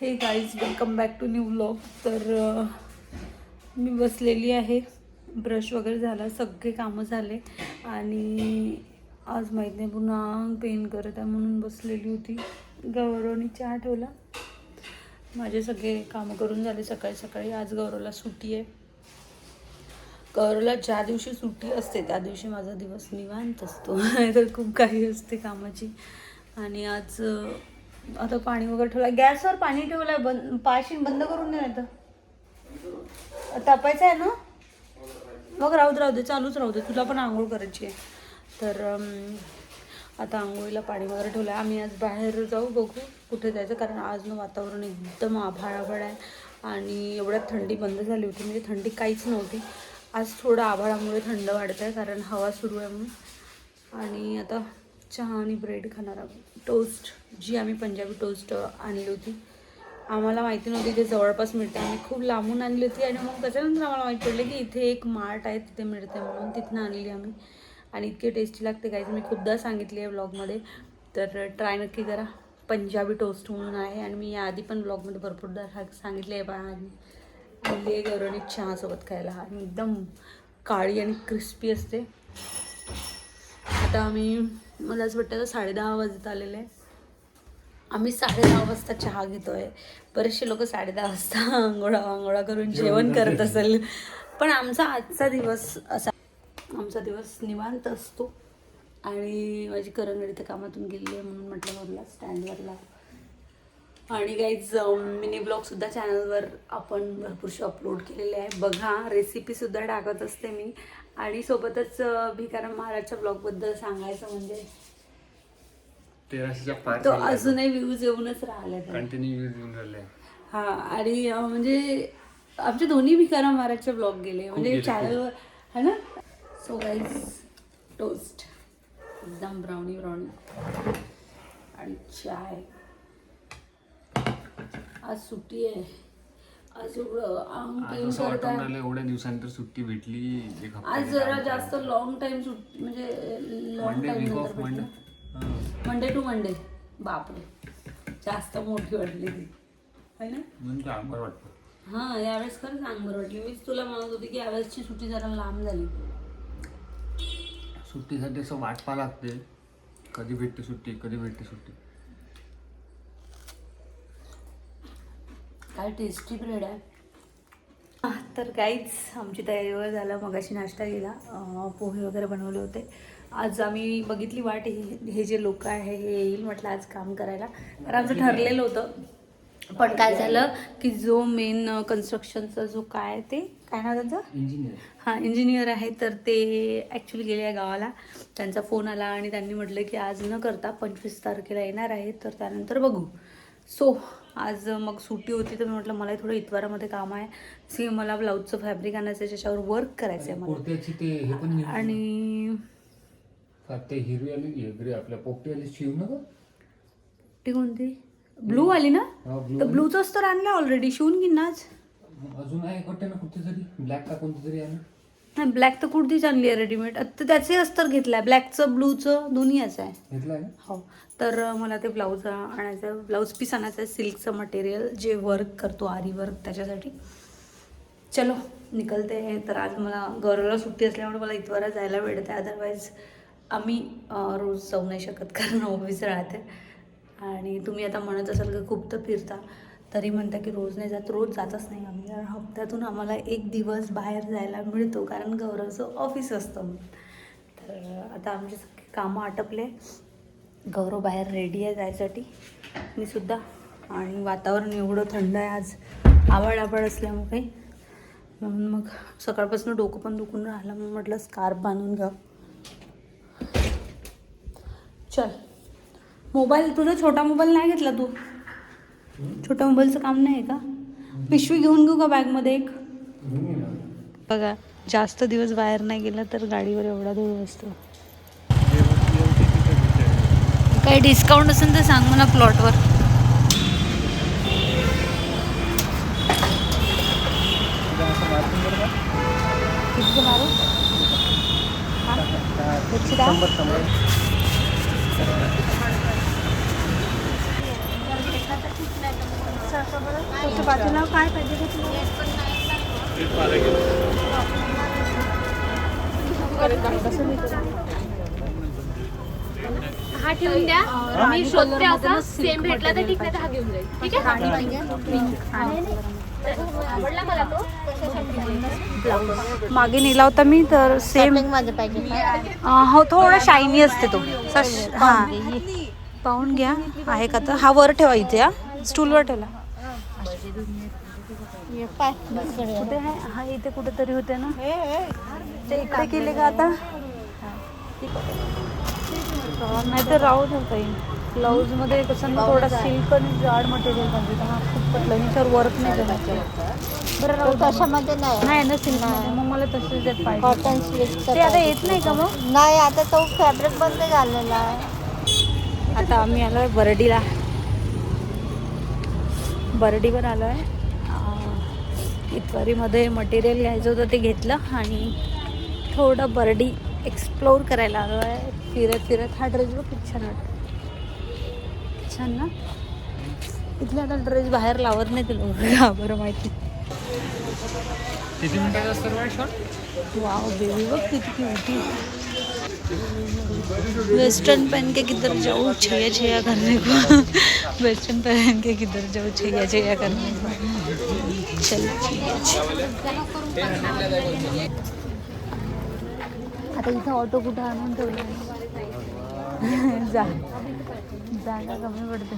हे guys welcome back to new vlog तर मी बसलेली आहे. ब्रश वगैरे झाला सगळे कामं झाले. आणि आज माहीत नाही पुन्हा पेन करत आहे म्हणून बसलेली होती. गौरवनी चहा ठेवला. माझे सगळे कामं करून झाले. सकाळी सकाळी आज गौरवला सुट्टी आहे. गौरवला ज्या दिवशी सुट्टी असते त्या दिवशी माझा दिवस निवांत असतो. तर खूप काही असते कामाची. आणि आज आता पाणी वगैरे ठेवलं. गॅसवर पाणी ठेवलं आहे बंद पाशीन बंद करून नाही तर तापायचं आहे ना? मग राहू दे राहू दे. चालूच राहू दे. तुला पण आंघोळ करायची आहे. तर आता आंघोळीला पाणी वगैरे ठेवलं आहे आम्ही आज बाहेर जाऊ बघू कुठे जायचं. कारण आज ना वातावरण एकदम आभाळ आभाळ आहे. आणि एवढ्यात थंडी बंद झाली होती. म्हणजे थंडी काहीच नव्हती. आज थोडं आभाळामुळे थंड वाढत आहे कारण हवा सुरू आहे म्हणून. आणि आता चहा आणि ब्रेड खाणार आहोत. टोस्ट जी आम्ही पंजाबी टोस्ट आणली होती. आम्हाला माहिती नव्हती ते जवळपास मिळते आम्ही खूप लांबून आणली होती आणि मग त्याच्यानंतर आम्हाला माहीत पडलं की इथे एक मार्ट आहे तिथे मिळते म्हणून तिथनं आणली आम्ही. आणि इतकी टेस्टी लागते काहीच मी खूपदा सांगितली आहे ब्लॉगमध्ये तर ट्राय नक्की करा. पंजाबी टोस्ट म्हणून आहे आणि मी याआधी पण ब्लॉगमध्ये भरपूरदा सांगितले आहे बा. आणि आणली आहे गौरवणी चहासोबत खायला. आणि एकदम काळी आणि क्रिस्पी असते. आता आम्ही मला असं वाटतं साडे दहा वाजत आलेले. आहे आम्ही साडे दहा वाजता चहा घेतोय. बरेचसे लोक साडे दहा वाजता आंघोळा आंघोळा करून जेवण करत असेल. पण आमचा आजचा दिवस असा आमचा दिवस निवांत असतो. आणि माझी करंगडी त्या कामातून गेली आहे म्हणून म्हटलं वरला स्टँडवरला. आणि काहीच मिनी ब्लॉगसुद्धा चॅनलवर आपण भरपूरसे अपलोड केलेले आहे. बघा रेसिपीसुद्धा टाकत असते मी. आणि सोबतच भिकाराम महाराजच्या ब्लॉगबद्दल सांगायचं म्हणजे? तेराशेच्या पार तो अजूनही व्ह्यूज येऊनच राहिला कंटिन्यू यूज येऊन राहिले हा आणि म्हणजे आमचे दोन्ही भिकाराम महाराजचे ब्लॉग गेले. म्हणजे चॅनलवर है ना? सो गाईज टोस्ट एकदम ब्राउनी ब्राउनी आणि चाय. आज सुट्टी आहे. असं करत वाटून आहे. राहिलं एवढ्या दिवसानंतर सुट्टी भेटली एक आज जरा जास्त लॉंग टाइम सुट्टी म्हणजे long Monday time week off Monday to Monday बापरे. जास्त मोठी वाटली ती. है ना? म्हणून ते आंबर वाटतं. हा यावेळेस खरंच सांग बरं वाटली. मीच तुला म्हणत होती की यावेळेसची सुट्टी जरा लांब झाली. सुट्टीसाठी असं वाट पाहा लागते. कधी भेटते सुट्टी कधी भेटते सुट्टी. काय टेस्टी ब्रेड आहे? तर काहीच आमची तयारी वगैरे झालं. मगाशी नाश्ता केला. अं, पोहे वगैरे बनवले होते. आज आम्ही बघितली वाट. हे हे जे लोक आहे हे येईल म्हटलं आज काम करायला. तर आमचं ठरलेलं होतं. पण काय झालं की जो मेन कन्स्ट्रक्शनचा जो काय आहे ते? काय नाव त्याचं? इंजिनियर हां इंजिनियर आहे. तर ते ॲक्च्युली गेले आहे गावाला. त्यांचा फोन आला आणि त्यांनी म्हटलं की आज न करता पंचवीस तारखेला येणार आहे. तर त्यानंतर बघू. सो आज मग सुट्टी होती तर मी म्हटलं मला थोडं इतवारामध्ये काम आहे. सी मला ब्लाऊजचं फॅब्रिक आणायचं आहे त्याच्यावर वर्क करायचं आहे मला. आणि ते हिरवी आली आपल्या पोपटी आली शिव ना? ती कोणती? ब्लू आली ना? ब्लू तर ब्लूचंच तर आणलं ऑलरेडी शिवून घेईन ना आज. अजून आहे कोणते ना कुठे तरी ब्लॅक का कोणती तरी आहे नाही ब्लॅक तर कुर्तीच आणली आहे रेडीमेड आता त्याचे अस्तर घेतलं आहे ब्लॅकचं ब्लूचं दोन्ही याचं आहे. घेतला आहे हो. तर मला ते ब्लाऊज आणायचं ब्लाऊज पीस आणायचं आहे सिल्कचं मटेरियल जे वर्क करतो आरी वर्क त्याच्यासाठी. चलो निकलते. आहे तर आज मला गौरवला सुट्टी असल्यामुळे मला इतवारा जायला मिळते अदरवाईज आम्ही रोज जाऊ नाही शकत कारण ऑफिस राहते. आणि तुम्ही आता म्हणत असाल की खूप तर फिरता. तरी म्हणता की रोज नाही जात. रोज जातच नाही आम्ही. कारण हप्त्यातून आम्हाला एक दिवस बाहेर जायला मिळतो कारण गौरवचं ऑफिस असतं. तर आता आमचे सगळे कामं आटपले. गौरव बाहेर रेडी आहे जायसाठी. मी सुद्धा. आणि वातावरण एवढं थंड आहे आज. आवाळ आवाळ असल्यामुळे म्हणून मग सकाळपासून डोकं पण दुखून राहिलं. मग म्हटलं स्कार्फ बांधून घ्या चल. मोबाईल तुझा छोटा मोबाईल नाही घेतला तू? छोट्या मोबाईलचं काम नाही आहे का? पिशवी घेऊन घेऊ का बॅगमध्ये एक? बघा जास्त दिवस बाहेर नाही गेला तर गाडीवर एवढा धूळ असतो काही डिस्काउंट असेल तर सांग मला प्लॉटवर बाजूला काय पाहिजे हा ठेवून द्या. मी शोधते असा सेम भेटला तर ठीक नाही तर हा घेऊन जाईल. ठीक आहे? आवडला मला तो. मागे नेला होता मी तर सेम हो थोडा शायनी असते तो. हा. पाहून घ्या. आहे का तर? हा वर ठेवा इथे हा. स्टूलवर ठेवला. कुठे आहे? हा इथे कुठेतरी होते ना. ते इकडे केले का आता? नाही तर राहू दे ताई. ब्लाऊजमध्ये कसं ना थोडा सिल्क आणि जाड मटेरियल पाहिजे तर हा खूप पटलं याच्यावर वर्क नाही करायचं बरं राहू. तशामध्ये नाही? नाही ना सिल्क मग मला तसेच देत पाहिजे. कॉटन स्लीव्ह ते आता येत नाही का मग? नाही आता तो फॅब्रिक बंद झालेला आहे. आता आम्ही आलो आहे बर्डीला. बर्डीवर आलो आहे इतवारीमध्ये मटेरियल घ्यायचं होतं ते घेतलं आणि थोडं बर्डी एक्सप्लोर करायला आलो आहे फिरत फिरत. हा ड्रेस बघ खूप छान वाटतो छान ना? इथले आता ड्रेस बाहेर लावत नाही ते लोक बरं माहिती. किती मिनिटाचा असतं शॉट वाव बेबी बघ किती क्यूटी वेस्टर्न पहन के किधर जाऊँ छैया छैया करने को. वेस्टर्न पहन के किधर जाऊँ छैया छैया करने को. चल छैया. आता इथं ऑटो कुठं आणून ठेवलं जा. जागा कमी पडते.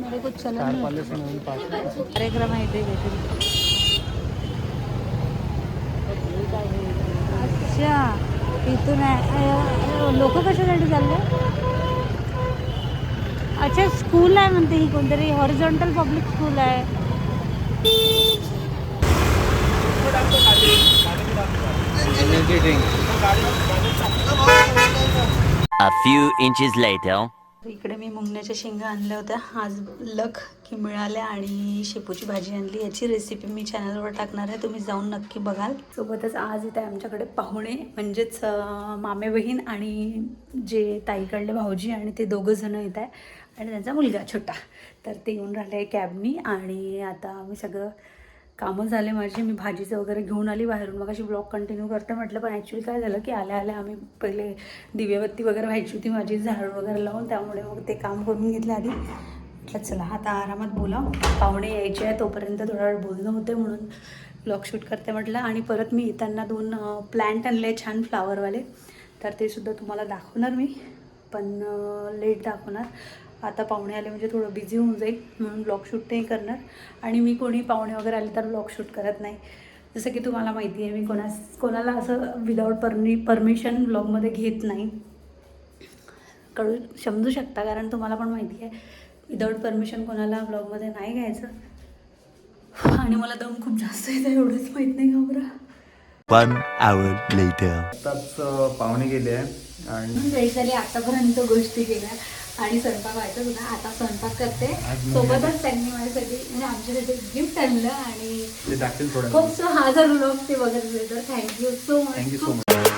मेरे को चलन कार्यक्रम आहे ते अच्छा इथून लोक कशासाठी चालले? अच्छा स्कूल आहे म्हणते ही कोणतरी. हॉरिझॉन्टल पब्लिक स्कूल आहे. A few inches later. इकडे मी मुंगण्याच्या शेंगा आणल्या होत्या. आज लक की मिळाल्या आणि शेपूची भाजी आणली. याची रेसिपी मी चॅनलवर टाकणार आहे. तुम्ही जाऊन नक्की बघाल. सोबतच आज इथे आमच्याकडे पाहुणे म्हणजेच मामे बहीण आणि जे ताईकडले भाऊजी आणि ते दोघं जण येत आहे. आणि त्यांचा मुलगा छोटा. तर ते येऊन राहिले कॅबनी आणि आता आम्ही सगळं कामं झाले माझे. मी भाजीचं वगैरे घेऊन आली बाहेरून. मग अशी ब्लॉग कंटिन्यू करते म्हटलं पण ॲक्च्युली काय झालं की आल्या आल्या आम्ही पहिले दिव्यबत्ती वगैरे व्हायची होती माझी झाड वगैरे लावून. त्यामुळे मग ते काम करून घेतलं आधी. म्हटलं चला आता आरामात बोला पाहुणे यायचे आहे तोपर्यंत थोडा वेळ बोलणं होते म्हणून ब्लॉग शूट करते म्हटलं. आणि परत मी येताना दोन प्लॅन्ट आणले छान फ्लावरवाले तर ते सुद्धा तुम्हाला दाखवणार मी. पण लेट दाखवणार. आता पाहुणे आले म्हणजे थोडं बिझी होऊन जाईल म्हणून ब्लॉग शूट नाही करणार. आणि मी कोणी पाहुणे वगैरे आले तर ब्लॉग शूट करत नाही. जसं की तुम्हाला माहिती आहे मी कोणा कोणाला असं विदाऊट परमी परमिशन ब्लॉगमध्ये घेत नाही. कळू समजू शकता कारण तुम्हाला पण माहिती आहे विदाऊट परमिशन कोणाला ब्लॉगमध्ये नाही घ्यायचं. आणि मला दम खूप जास्त येतं एवढंच माहीत नाही का बरं? One hour later. आताच पाहुणे गेले आहे आणि आतापर्यंत गोष्टी केल्या. आणि स्वयंपाक व्हायचा सुद्धा. आता स्वयंपाक करते. सोबतच त्यांनी माझ्यासाठी म्हणजे आमच्यासाठी गिफ्ट आणलं आणि खूप हा जर ब्लॉग ते बघत असेल तर thank you so much thank you so much